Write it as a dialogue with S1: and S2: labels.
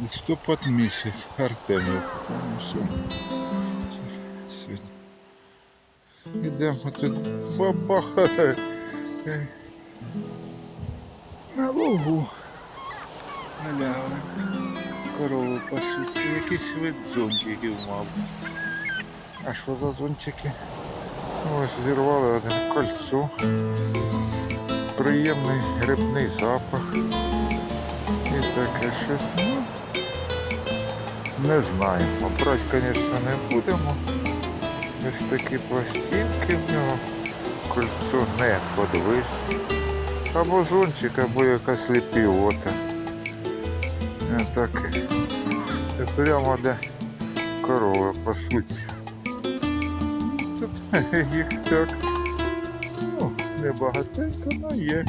S1: Листопад місяць, Артемів. Ну. Ідемо тут бабахає. На лугу. Наляли. Корови пасуться. Якийсь вид зонтиків, мабуть. А що за зонтики? Ось зірвали одне кольцо. Приємний грибний запах. Таке щось, ну, не знаємо. Брати, звісно, не будемо. Ось такі пластинки в нього. Кольцо не подвис. Або зонтик, або якась ліпіота. Е, Таке. Прямо де корови пасуться. Тут їх так. Ну, не багатенько, але є.